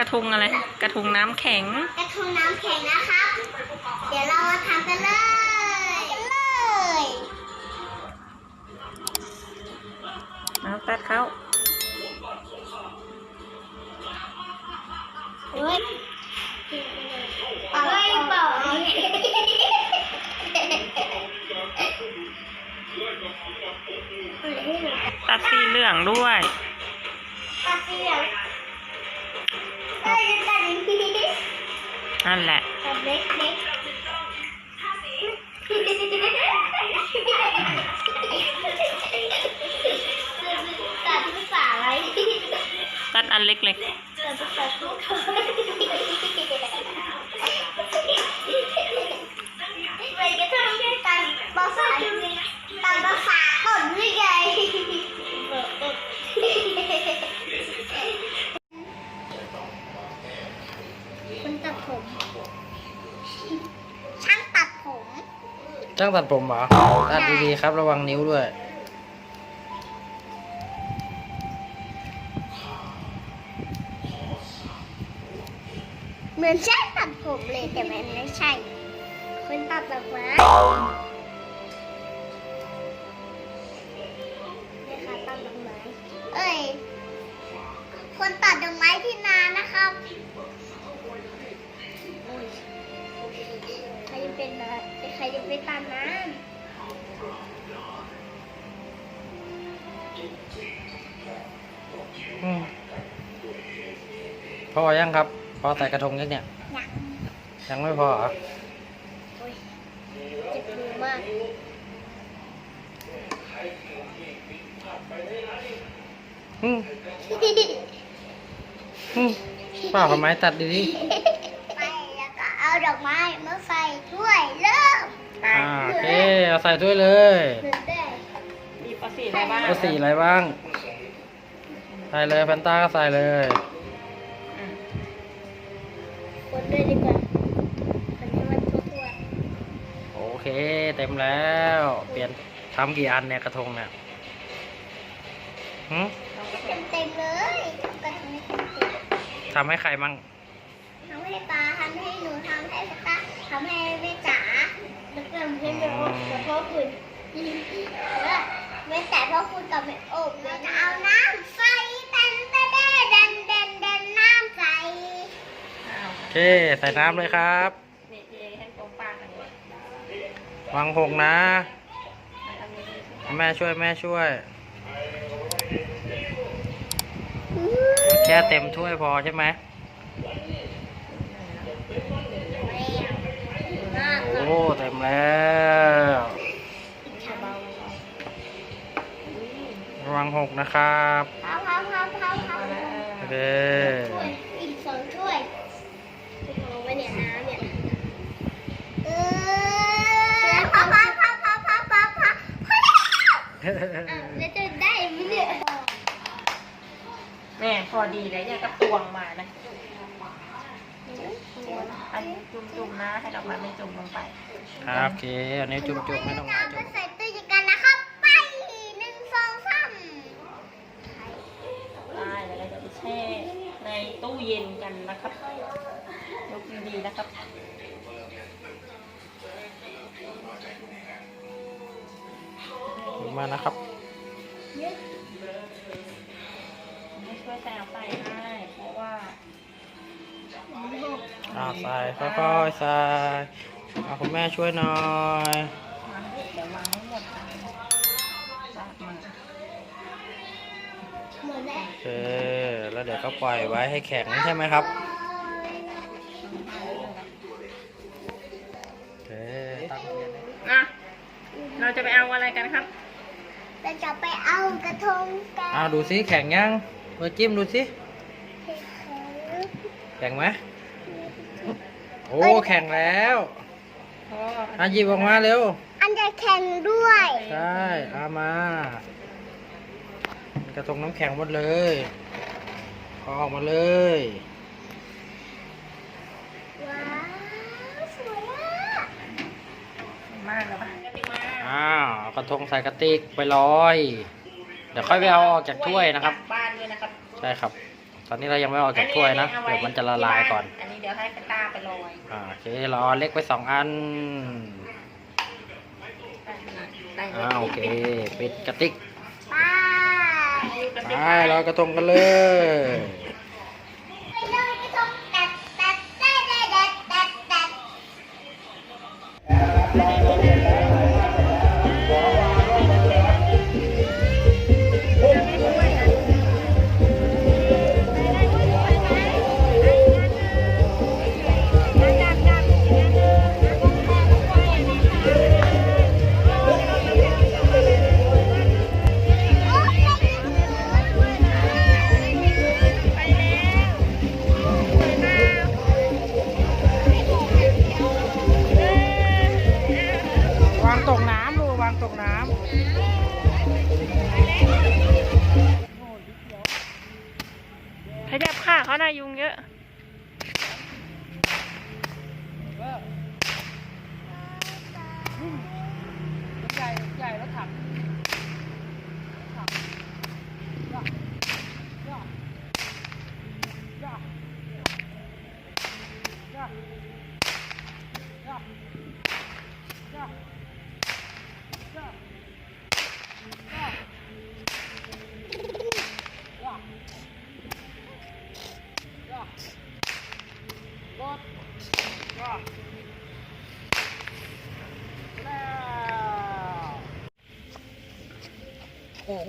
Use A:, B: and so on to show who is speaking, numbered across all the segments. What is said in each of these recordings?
A: ระทงน้ำแข็ง
B: กระทงน้ำแข็งนะครับ เดี๋ยวเรามาทำกันเลยกันเลย
A: เอาตัดเข้า
B: เฮ้ยเป่าเป่า
A: ตัดสีเหลืองด้วย
B: ตัดเสียงเอ้ นั่
A: นแหละ
B: ตัดเล็กเล็กตัดภาษาอะไร
A: ตัดอันเล็ก
B: ตัดภาษาทุกคนไปกระทำด้วยกันภาษาตามภาษาก่อนหรือไง
C: จ้างตัดผมเหรอตัดดีๆครับ ระวังนิ้วด้วย
B: เหมือนช่างตัดผมเลยแต่มันไม่ใช่ คนตัดดอกไม้เนี่ยค่ะตัดดอกไม้เอ้ย คนตัดดอกไม้ที่นานะครับ ใครจะไปตัดน้
C: อืมพอยังครับ พอใส่กระทงยังเนี่ยำ
B: อยาก
C: ยังไม่พอเหรอ
B: โอ้ยเจ็บมือมาก
C: อืมอืมเปล่าทำไมตัดดี
B: ไปแล้วก็เอาดอกไม้มาใส่ถ้วยเริ่ ม
C: ๆอ่าโอเคเอาใส่ด้วยเลย
B: หนึ่งได้
A: มีปลาสีอะไรบ้าง
C: ก็สีอะไรบ้าง ใส่เลยแฟนต้าก็ใส่เลย
B: คนด้วยดีกว่าคนนี้มันทั่ว
C: โอเคเต็มแล้ว เปลี่ยนทำกี่อันเนี่ยกระทงเนี่ยหืม
B: ๆเต็มเต็มๆเลยก็ทำให้เต็มเต็ม
C: ทำให้ใครมั่ง
B: ทำให้ปลาทำให้หนูทำให้สตาทำให้แม่จ๋า แล้วทำให้แม่โอ๊บกับพ่อคุณแล้วแม่แต่พ่อคุณกับแม่อบเราจะเอาน้ำใส่เต็มเต็มเด่นเด่นเด่นน้ำใส่
C: โอเคใส่น้ำเลยครับ
A: นี่เอให้ตรงปากกันเลยวา
C: งหกนะ แม่ช่วยแม่ช่วย แค่เต็มถ้วยพอใช่ไหม
B: มาก
C: โอ้เต็มแล้วระวังหกนะครับ
B: พับพับพับพับพับ
C: โอเค
B: ถ้วยอีกสองถ้วยมองไปเนี่ยน้ำเนี่ยเออพับพับพับพับพับพับพับอะแล้วจะได้ไหมเนี่ย
A: แม่พอดีเลยเนี่ยก็ตวงมานะ อันจุ่มๆนะให้ดอกไม้ไม่จุ่มลงไป
C: ครับโอเคอันนี้จุ่มๆไม่ต้องมาจุ่
B: จะ
C: ม
B: ใส่ตู้เย็นกันนะครับไปหนึ่งสองสาม
A: ได้แล้วเราจะไปแช่ในตู้เย็นกันนะครับยกดีๆนะครับ
C: มานะครับ
A: ไม่ช่วยแซวใส่ให้เพราะว่า
C: อ่าใส่ค่อยๆใส่เอาคุณแม่ช่วยหน่อย
A: วางเดี๋ยววางให้หมดนะลากมา
B: เหมือนได้
C: โอเคแล้วเดี๋ยวก็ปล่อยไว้ให้แข็งใช่ไหมครับโอเคตั้งเทียนให้
A: อะเราจะไปเอาอะไรกันครับ
B: เราจะไปเอากระทงกัน
C: อ้าวดูซิแข็งยังเบอร์จิ้มดูซิ แข็งไหมโอ้แข็งแล้ว
A: เพราะว่า
C: อะหยิบออกมาเร็ว
B: อันจะแข่งด้วย
C: ใช่เอามาเป็นกระทงน้ำแข็งหมดเลยเอาออกมาเลย
B: ว้าวสวยอะ
A: มากแล้วปะกติมา
C: อ้าวเอากระทงใส่กระติกไปลอย เดี๋ยวค่อยไปเอาออกจากถ้วยนะครับ
A: บ้านด้วยนะครับ
C: ใช่ครับ
A: เต
C: อนนี้เรายังไม่ออกจากถ้วยนะ
A: อั
C: เดี๋ยวมันจะละลายก่อน
A: อันนี้เดี๋ยวให้กระต้าไปลอย
C: อ่าโอเคเราเอาเล็กไปสองอัน
A: ได้ไหม
C: อ่าโอเค ปิดกระติก
B: ไป
C: ไปลอยกระทงกันเลย
B: ไปเลยกระทง
A: ยุงเยอะำ
C: ใหญ่ใหญ่แล้วถัง โอ่ง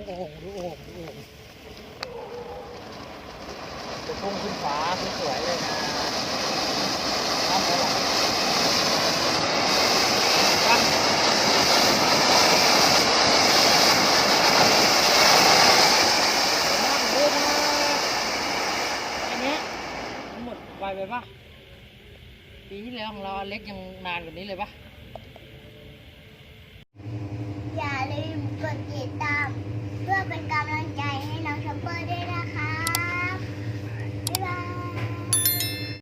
C: โอ่งดูโอ่งดูโอ่งจะพุ่งขึ้นฟ้าสวยๆเลยนะน้ำไหลหลังตั้งนั่งดูนะอันนี้หมดไวไปปะ ปีที่แล้วของเราเล็กยังนานกว่านี้เลยปะ
B: อย่าลืมกดติดตาม เพื่อเป็นกำลังใจให้น้องชมเปอร์ด้วยนะ